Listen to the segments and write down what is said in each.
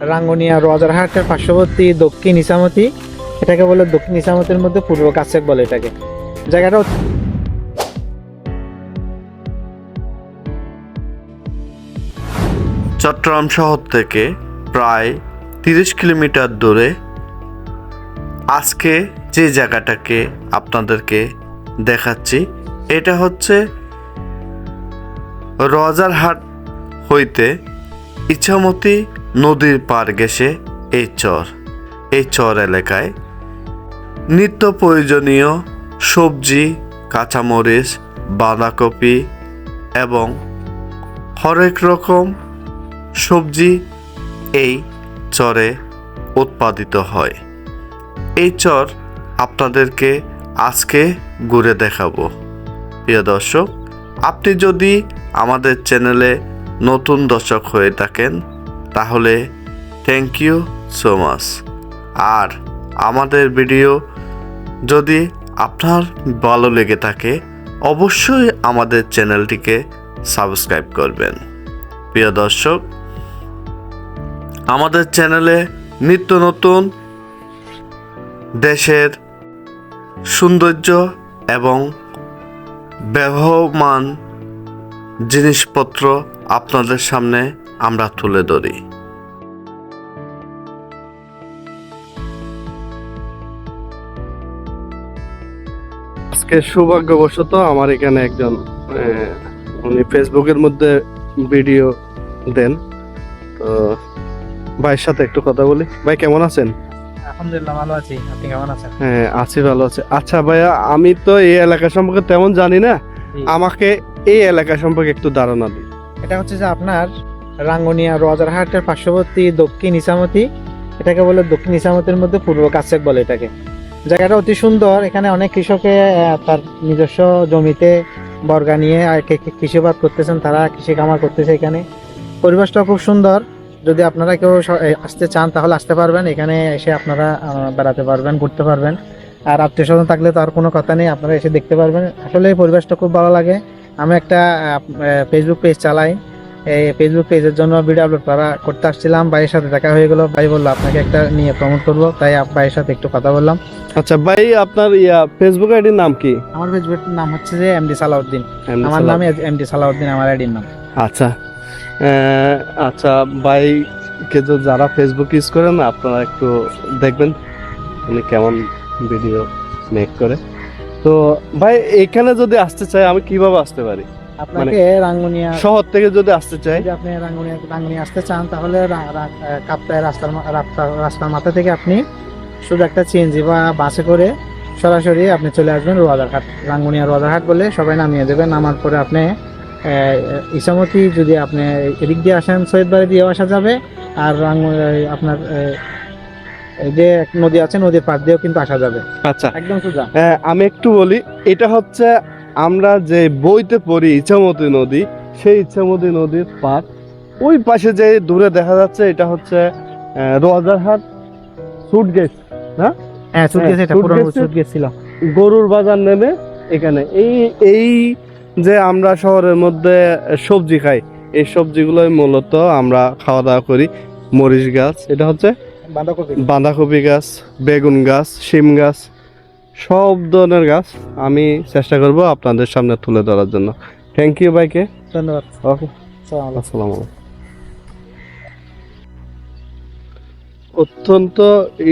রাঙ্গুনিয়া রজারহাটের পার্শ্ববর্তী দক্ষিণ ইসামতি, এটাকে বলে দক্ষিণ ইসামতির মধ্যে পূর্ব কাছেক বলে এটাকে। জায়গাটা চট্টগ্রাম শহর থেকে প্রায় তিরিশ কিলোমিটার দূরে আজকে যে জায়গাটাকে আপনাদেরকে দেখাচ্ছি, এটা হচ্ছে রজারহাট হইতে ইছামতি নদীর পার গেছে এই চর। এই চর এলাকায় নিত্য প্রয়োজনীয় সবজি, কাঁচামরিচ, বাঁধাকপি এবং হরেক রকম সবজি এই চরে উৎপাদিত হয়। এই চর আপনাদেরকে আজকে ঘুরে দেখাবো। প্রিয় দর্শক, আপনি যদি আমাদের চ্যানেলে নতুন দর্শক হয়ে থাকেন তাহলে থ্যাংক ইউ সো মাচ আর আমাদের ভিডিও যদি আপনার ভালো লেগে থাকে, অবশ্যই আমাদের চ্যানেলটিকে সাবস্ক্রাইব করবেন। প্রিয় দর্শক, আমাদের চ্যানেলে নিত্য নতুন দেশের সৌন্দর্য এবং ব্যবহমান জিনিসপত্র আপনাদের সামনে আমরা তুলে ধরি। আজকে সৌভাগ্যবশত আমার এখানে একজন উনি ফেসবুকের মধ্যে ভিডিও দেন। তো ভাইয়ের সাথে একটু কথা বলি। ভাই কেমন আছেন? আলহামদুলিল্লাহ ভালো আছি। আপনি কেমন আছেন? হ্যাঁ আছি ভালো আছে। আচ্ছা ভাইয়া আমি তো এই এলাকা সম্পর্কে তেমন জানি না। আমাকে এই এলাকা সম্পর্কে একটু ধারণা দিন। এটা হচ্ছে যে আপনার রাঙ্গুনিয়া রজারহাটের পার্শ্ববর্তী দক্ষিণ ইসামতি, এটাকে বলে দক্ষিণ ইসামতির মধ্যে পূর্ব কাছেক বলে এটাকে। জায়গাটা অতি সুন্দর, এখানে অনেক কৃষকে তার নিজস্ব জমিতে বর্গা নিয়ে, আর কে- কে- কৃষিবাদ করতেছেন, তারা কৃষি কামার করতেছে এখানে। পরিবেশটা খুব সুন্দর। যদি আপনারা কেউ আসতে চান, তাহলে আসতে পারবেন। এখানে এসে আপনারা বেড়াতে পারবেন, ঘুরতে পারবেন। আর আত্মীয় স্বজন থাকলে তো আর কোনো কথা নেই, আপনারা এসে দেখতে পারবেন। আসলে এই পরিবেশটা খুব ভালো লাগে। আমি একটা ফেসবুক পেজ চালাই। এই ফেসবুক পেজের জন্য ভিডিও আপলোড করা করতে আসছিলাম। ভাইয়ের সাথে দেখা হয়ে গেল। ভাই বলল আপনাকে একটা নিয়ে প্রমোট করব। তাই ভাইয়ের সাথে একটু কথা বললাম। আচ্ছা ভাই আপনার ইয়া ফেসবুক আইডির নাম কি? আমার ফেসবুক নাম হচ্ছে যে এমডি সালাউদ্দিন আমার। নামে এমডি সালাউদ্দিন আমার আইডির নাম। আচ্ছা। আচ্ছা ভাইকে তো যারা ফেসবুক ইউজ করেন আপনারা একটু দেখবেন উনি কেমন ভিডিও মেক করে। তো ভাই এখানে যদি আসতে চাই আমি কীভাবে আসতে পারি? আপনাকে রাঙ্গুনিয়া শহর থেকে যদি আসতে চাই। যদি আপনি রাঙ্গুনিয়া রাঙ্গুনিয়া আসতে চান তাহলে কাপ্তায় রাস্তার রাস্তার মাথা থেকে আপনি শুধু একটা সিএনজি বা বাসে করে সরাসরি আপনি চলে আসবেন রোয়াদারহাট। রাঙ্গুনিয়া রোয়াদারহাট বলে সবাই নামিয়ে দেবেন। নামার পরে আপনি ইসামতি যদি আপনি এদিক দিয়ে আসেন সৈয়দবাড়ি দিয়েও আসা যাবে। আর রাঙ্গু আপনার এই যে নদী আছে নদীর পাড় দিয়েও কিন্তু আসা যাবে। আচ্ছা। একদম সোজা। আমি একটু বলি এটা হচ্ছে আমরা যে বইতে পড়ি ইচ্ছামতি নদী সেই ইচ্ছামতি নদীর পার ওই পাশে যে দূরে দেখা যাচ্ছে এটা হচ্ছে আহ, রোয়াজারহাট সুটগেট হ্যাঁ এটা ছিল। গরুর বাজার নেমে এখানে। এই এই যে আমরা শহরের মধ্যে সবজি খাই এই সবজিগুলোই মূলত আমরা খাওয়া দাওয়া করি মরিচ গাছ এটা হচ্ছে বাঁধাকপি। বাঁধাকপি গাছ বেগুন গাছ শিম গাছ সব ধরনের গাছ আমি চেষ্টা করব আপনাদের সামনে তুলে ধরার জন্য। থ্যাংক ইউ ভাইকে। ধন্যবাদ। ওকে আসসালামু আলাইকুম। অত্যন্ত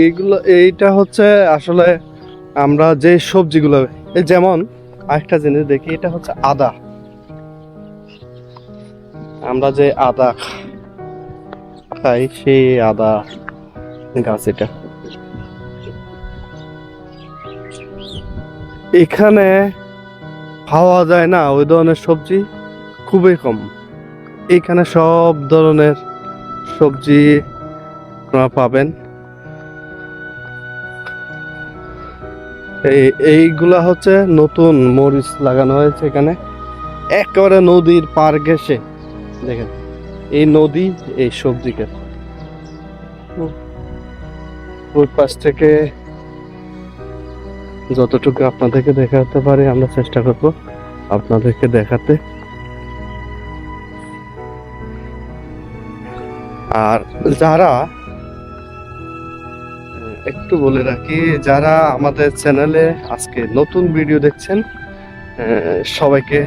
এইগুলো এইটা হচ্ছে আসলে আমরা যে সবজিগুলো এই যেমন আরেকটা জিনিস দেখি এটা হচ্ছে আদা। আমরা যে আদা খাই সেই আদা গাছ এটা। এখানে পাওয়া যায় না, ওই ধরনের সবজি খুবই কম। এখানে সব ধরনের সবজি আপনারা পাবেন। এই, এইগুলা হচ্ছে নতুন মরিচ লাগানো হয়েছে এখানে। একেবারে নদীর পার ঘেসে দেখেন, এই নদী, এই সবজি ওই পাশ থেকে যতটুকু আপনাদেরকে দেখাতে পারি, আমরা চেষ্টা করব আপনাদেরকে দেখাতে। আর যারা, একটু বলে রাখি, যারা আমাদের চ্যানেলে আজকে নতুন ভিডিও দেখছেন সবাইকে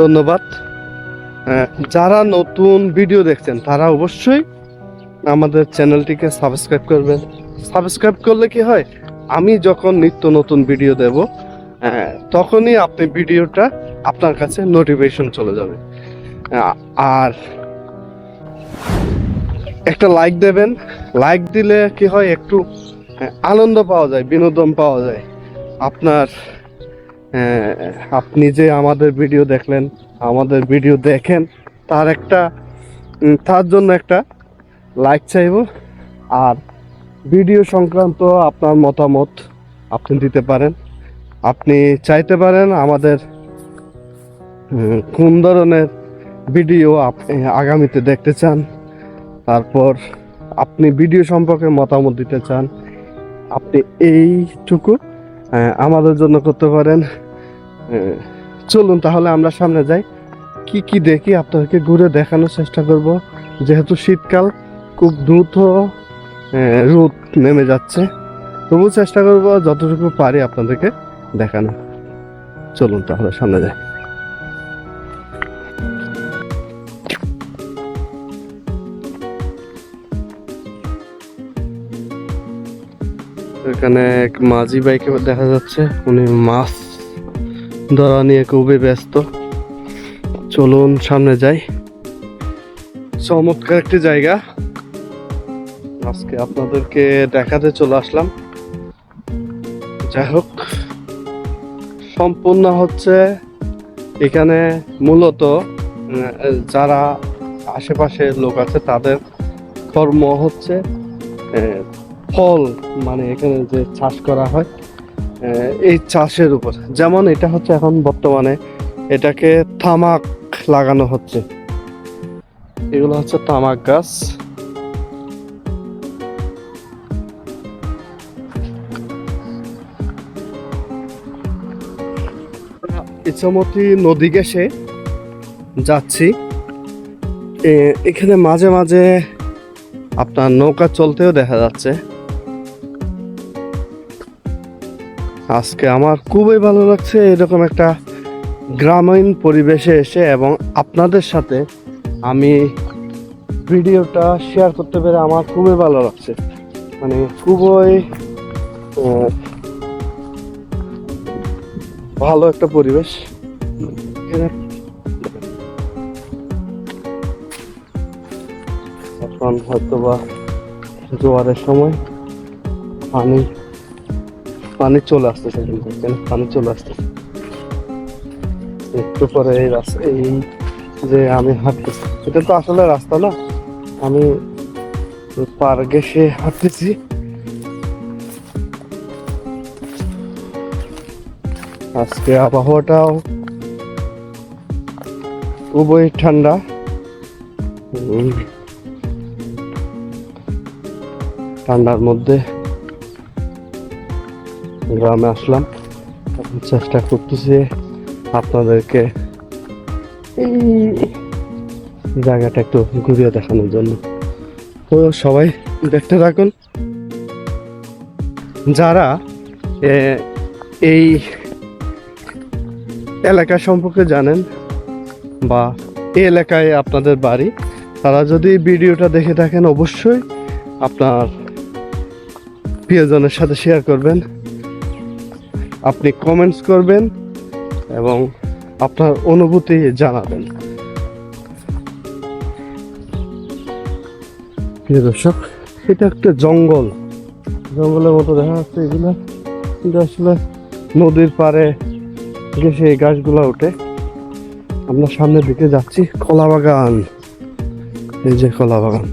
ধন্যবাদ। যারা নতুন ভিডিও দেখছেন, তারা অবশ্যই আমাদের চ্যানেলটিকে সাবস্ক্রাইব করবেন। সাবস্ক্রাইব করলে কি হয়? আমি যখন নিত্য নতুন ভিডিও দেব তখনই আপনি ভিডিওটা আপনার কাছে নোটিফিকেশন চলে যাবে। আর একটা লাইক দেবেন। লাইক দিলে কি হয়, একটু আনন্দ পাওয়া যায়, বিনোদন পাওয়া যায়। আপনার আপনি যে আমাদের ভিডিও দেখলেন, আমাদের ভিডিও দেখেন, তার একটা তার জন্য একটা লাইক চাইব। আর ভিডিও সংক্রান্ত আপনার মতামত আপনি দিতে পারেন। আপনি চাইতে পারেন আমাদের কোন ধরনের ভিডিও আপনি আগামীতে দেখতে চান। তারপর আপনি ভিডিও সম্পর্কে মতামত দিতে চান। আপনি এইটুকু আমাদের জন্য করতে পারেন। চলুন তাহলে আমরা সামনে যাই। কি কি দেখি আপনাদেরকে ঘুরে দেখানোর চেষ্টা করব। যেহেতু শীতকাল, খুব দ্রুত রোদ নেমে যাচ্ছে। তবু চেষ্টা করব যতটুকু পারি আপনাদেরকে দেখানো। চলুন তাহলে সামনে যাই। এখানে এক মাঝি বাইকে দেখা যাচ্ছে। উনি মাছ ধরা নিয়ে খুবই ব্যস্ত। চলুন সামনে যাই। চমৎকার একটি জায়গা। আজকে আপনাদেরকে দেখাতে চলে আসলাম। যাই হোক, সম্পূর্ণ হচ্ছে এখানে মূলত যারা আশেপাশে লোক আছে, তাদের কর্ম হচ্ছে ফল মানে এখানে যে চাষ করা হয় এই চাষের উপর। যেমন এটা হচ্ছে এখন বর্তমানে এটাকে তামাক লাগানো হচ্ছে। এগুলো হচ্ছে তামাক গাছ। ইচ্ছামতি নদী গেছে, যাচ্ছি। এখানে মাঝে মাঝে আপনার নৌকা চলতেও দেখা যাচ্ছে। আজকে আমার খুবই ভালো লাগছে এরকম একটা গ্রামীণ পরিবেশে এসে এবং আপনাদের সাথে আমি ভিডিওটা শেয়ার করতে পেরে আমার খুবই ভালো লাগছে। মানে খুবই ভালো একটা পরিবেশ। এখানে- হয়তো বা জোয়ারের সময় পানি পানি চলে আসতেছে কিন্তু এখানে পানি চলে আসতেছে একটু পরে এই রাস্তা, এই যে আমি হাঁটতেছি, এটা তো আসলে রাস্তা না। আমি পার ঘেসে হাঁটতেছি। আজকে আবহাওয়াটাও খুবই ঠান্ডা। ঠান্ডার মধ্যে গ্রামে আসলাম। চেষ্টা করতেছি আপনাদেরকে এই জায়গাটা একটু ঘুরিয়ে দেখানোর জন্য। তো সবাই দেখতে থাকুন। যারা এই এলাকা সম্পর্কে জানেন বা এই এলাকায় আপনাদের বাড়ি, তারা যদি ভিডিওটা দেখে থাকেন অবশ্যই আপনার প্রিয়জনের সাথে শেয়ার করবেন। আপনি কমেন্টস করবেন এবং আপনার অনুভূতি জানাবেন। প্রিয় দর্শক, এটা একটা জঙ্গল। জঙ্গলের মতো দেখা যাচ্ছে এগুলো। কিন্তু আসলে নদীর পাড়ে গেছে এই গাছগুলো ওঠে। আমরা সামনের দিকে যাচ্ছি, কলা বাগান। এই যে কলা বাগান।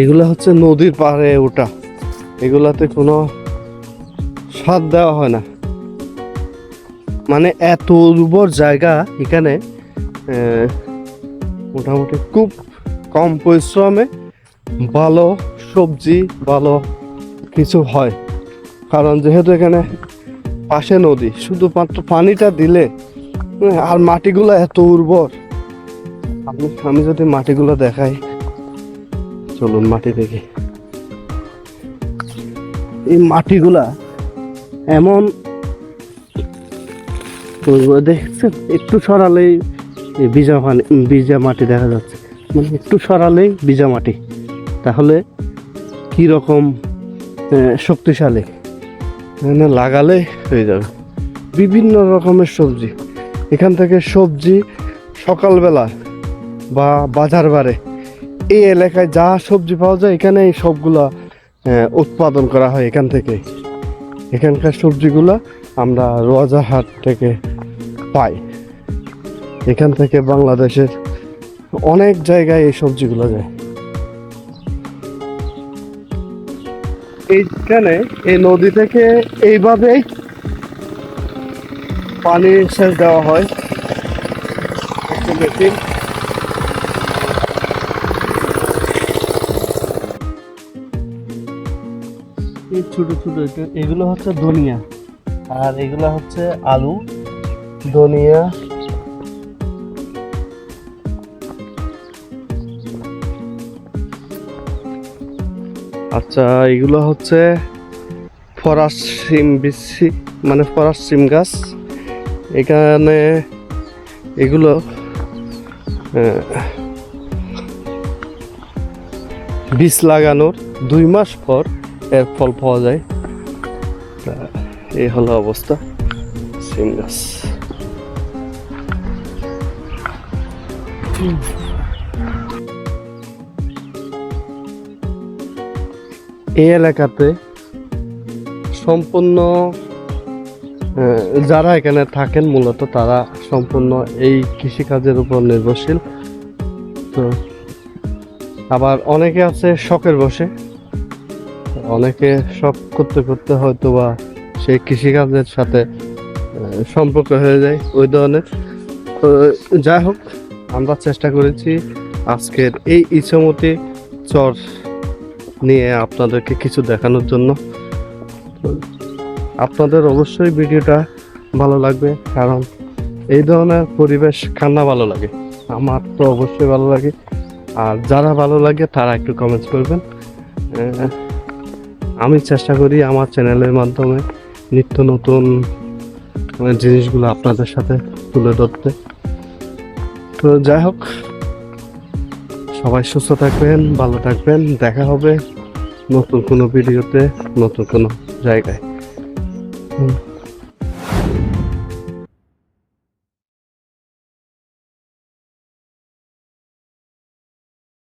এগুলো হচ্ছে নদীর পাড়ে ওঠা এগুলাতে কোনো স্বাদ দেওয়া হয় না। মানে এত উর্বর জায়গা এখানে মোটামুটি খুব কম পরিশ্রমে ভালো সবজি ভালো কিছু হয়। কারণ যেহেতু এখানে পাশে নদী শুধুমাত্র পানিটা দিলে হুম, আর মাটিগুলো এত উর্বর। আমি আমি যদি মাটিগুলো দেখাই চলুন মাটি দেখি। এই মাটিগুলা এমন দেখছেন? একটু সরালেই এই ভিজা পানি ভিজা মাটি দেখা যাচ্ছে। মানে একটু সরালেই ভিজা মাটি তাহলে কি রকম শক্তিশালী? এখানে লাগালে হয়ে যাবে। বিভিন্ন রকমের সবজি। এখান থেকে সবজি সকালবেলা বা বাজার বারে। এই এলাকায় যা সবজি পাওয়া যায় এখানে সবগুলা উৎপাদন করা হয় এখান থেকে। এখানকার সবজিগুলা আমরা রোয়াজাহাট থেকে পাই। এখান থেকে বাংলাদেশের অনেক জায়গায় এই সবজিগুলো যায়। এইখানে এই নদী থেকে এইভাবেই পানি সেচ দেওয়া হয়। মেশিন এই ছোট ছোট এগুলো হচ্ছে ধনিয়া। আর এগুলো হচ্ছে আলু, ধনিয়া আচ্ছা এগুলো হচ্ছে ফরাস সিম বিসি মানে ফরাস সিম গাছ। এখানে এগুলো বীজ লাগানোর দুই মাস পর এর ফল পাওয়া যায়। তা এই হলো অবস্থা, সিম গাছ। এই এলাকাতে সম্পূর্ণ যারা এখানে থাকেন মূলত তারা সম্পূর্ণ এই কৃষিকাজের উপর নির্ভরশীল। তো আবার অনেকে আছে শখের বসে। অনেকে শখ করতে করতে হয়তো বা সেই কৃষিকাজের সাথে সম্পর্ক হয়ে যায় ওই ধরনের। তো যাই হোক, আমরা চেষ্টা করেছি আজকের এই ইচ্ছামতি চর নিয়ে আপনাদেরকে কিছু দেখানোর জন্য। আপনাদের অবশ্যই ভিডিওটা ভালো লাগবে, কারণ এই ধরনের পরিবেশ কান্না ভালো লাগে? আমার তো অবশ্যই ভালো লাগে। আর যারা ভালো লাগে, তারা একটু কমেন্ট করবেন। আমি চেষ্টা করি আমার চ্যানেলের মাধ্যমে নিত্য নতুন জিনিসগুলো আপনাদের সাথে তুলে ধরতে। তো যাই হোক সবাই সুস্থ থাকবেন ভালো থাকবেন দেখা হবে নতুন কোনো ভিডিওতে নতুন কোনো জায়গায়।